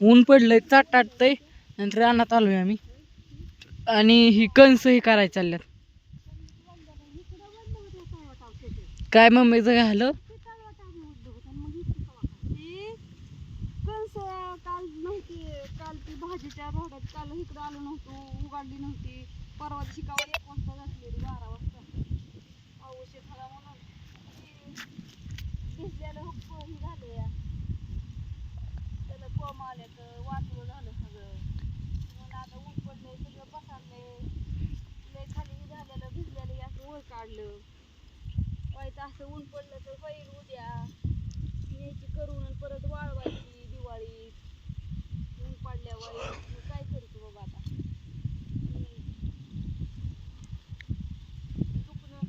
ऊन पडलंय चाट टाटतंय नंतर रानात आलोय आम्ही. आणि ही कंस हे करायला चालल्यात. काय मम्मीचं घालं? काल नव्हती काल ती भाजीच्या रोडात काल इकडं आलो नव्हतो उघडली नव्हती. परवा दिवशी एक वाजता घातलेली बारा वाजता पाऊस येत होता म्हणून ती भिजलेलं हुक्क हे झालं या त्याला कोंब आल्यात वाटलं झालं सगळं म्हणून आता ऊन पडलंय सगळं पसरलंय लय खाली हे झालेलं भिजलेलं हे असं वर काढलं व्हायचं असं ऊन पडलं तर बैल उद्या. न्यायची करून आणि परत वाळवायची दिवाळीत ऊन पडल्यावर काय करतो बाबा आता? दुखणं.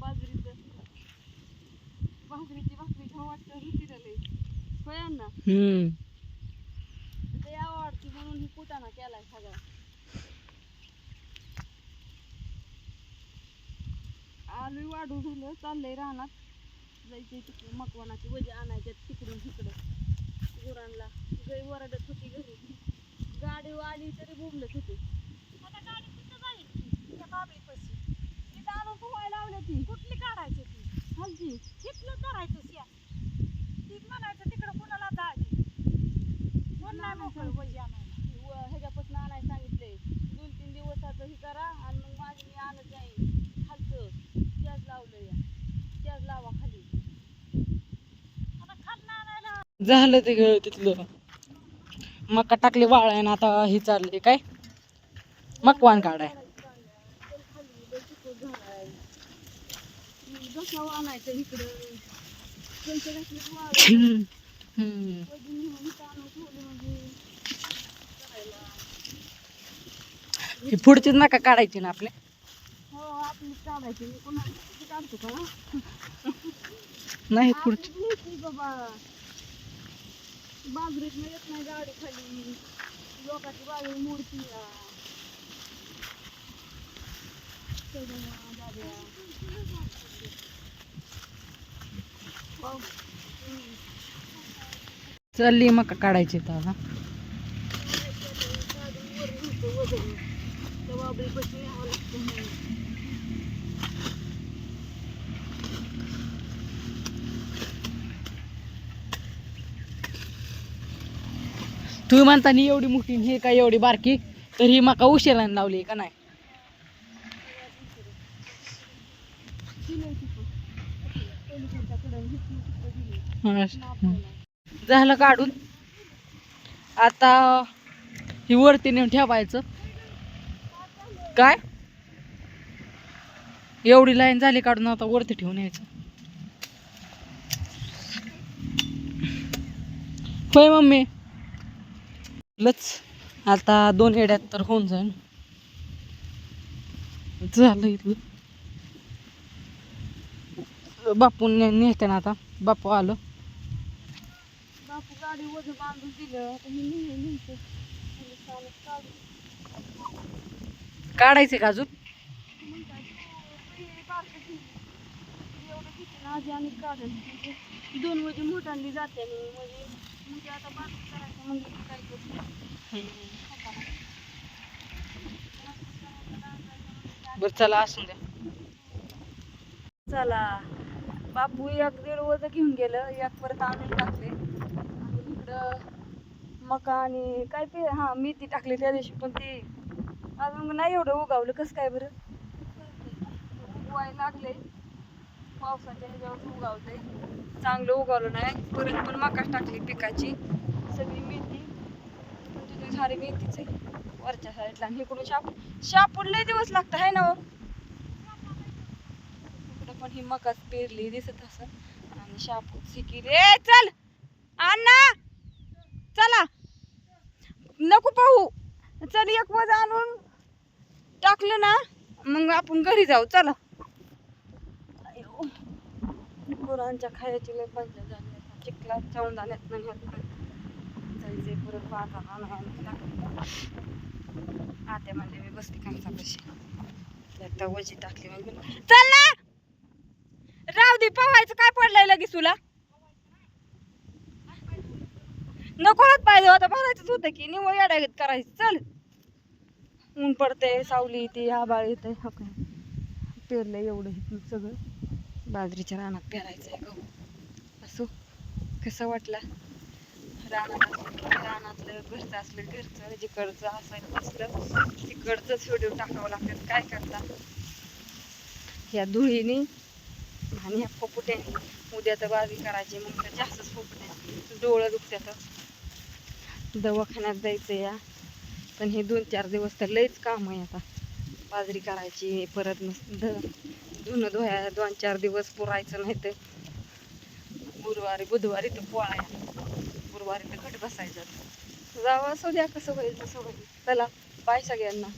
बाजरीचं. बाजरीची भाकरी खाऊ वाटतं रुटीला लय होय अण्णा? हम्म. ते आवडती म्हणून ही कुटाणा केलाय सगळा. आलू वाढू झालं चाललंय रानात. जायचे तिकडे मकवानाची वजे आणायच्या तिकडून तिकडं. गुरांना गाई वरडत होती घरी. गाडी आली तरी बोंबलत होती. आता गाडी कुठं जाईल त्या बाबळीपाशी. तिथं आणून पोहायला लावल्या ती कुठली काढायची ती? हलची तिथलं करायचं शिया ती म्हणायचं तिकडं कुणाला जायची? कोण नाही मोकळं वजे आणायला? ह्याच्यापासून आणायला सांगितलंय. दोन तीन दिवसाचं हे करा आणि मग माझी मी आणत जाईन खालचं त्याच लावलं या त्याच लावा खाली. झालं ते ग तिथलं. मका टाकले वाळाय ना आता हे चाललंय काय? मकवान काढाय. वाळ पुढचीच नका काढायची ना आपल्या हो आपली काढायची. काढतो का नाही पुढची बाबा. बाजरीत येत नाही गाडी खाली. लोकांची बाजरी मोडती. चालली मका काढायची तर वर नेतो वजन. त्या बाबरीपाशी न्यावं लागतं म्हणून. तुम्ही म्हणता नी एवढी मोठी हे काय एवढी बारकी तर ही मका उशिरा लावली का नाही? झालं काढून. आता ही वरती नेऊन ठेवायचं. काय? एवढी लाईन झाली काढून आता वरती ठेवून यायचं. होय मम्मी? लच आता दोन येड्यात तर होऊन जाईल झालं इथलं. बापून नेते ना आता. बापू आलं. बापू गाडी वजन बांधून दिलं. काढायचे का अजून? म्हणजे दोन वजे मोठांनी जाते म्हणजे म्हणजे आता करायचं म्हणजे काय करतो बरं चला असून द्या. चला. बापू एक दीड वज घेऊन गेलं. एक परत आणून टाकले. आणि इकडं मका आणि काय ते हा मेथी टाकली त्या दिवशी पण ते अजून नाही एवढं उगावलं. कसं काय बरं? उगवायला लागले. पावसाच्या ह्याच्यावर उगावलंय चांगलं उगवलं नाही. परत पण मकाच टाकली पिकाची. सगळी मेथी. पण तिथे सारी मेथीच आहे. वरच्या साईडला आणि इकडून शाप. शापून लय दिवस लागतं आहे ना हो? इकडं पण ही मकाच पेरली दिसत असं. आणि शापूत सिकी. रे चल! अण्णा! चला! नको पाहू. चल एक वज आणून टाकलं ना मग आपण घरी जाऊ. चला. गुरांच्या खायची लय पंचायत झाली चिखलात जाऊन जाण्यात नाही जायचे परत बाजारला नाही आणायला लागलं. आत्या म्हणले मी बसते कामचा कशी एकदा वजी टाकली म्हणजे चल. ना राव दे पवायचं काय पडलंय लगेच तुला. नको हात पाहिजे होता भरायचंच होतं की निवळ येडागत करायचं. चल. ऊन पडते सावली येते आबाळ येते. हो काय पेरलं एवढं. सगळं बाजरीच्या रानात पेरायचं आहे गहू असो कसं वाटलं? रानात रानातलं घरचं असलं घरचं म्हणजे जिकडचं असायचं असलं तिकडचंच व्हिडिओ टाकावं लागतात काय करता? ह्या धुळीने आणि ह्या पोपुट्याने. उद्या तर बाजरी करायची मग तर जास्तच पोपुट्या. डोळं दुखतात दवाखान्यात जायचं या. पण हे दोन चार दिवस तर लईच काम आहे आता. बाजरी करायची परत नस ध धुणं धुया दोन चार दिवस पुरायचं नाही तर गुरुवारी बुधवारी तर पोळाया. गुरुवारी तर घट बसायचं. जावं असू द्या कसं होईल तसं होईल. चला बाय सगळ्यांना.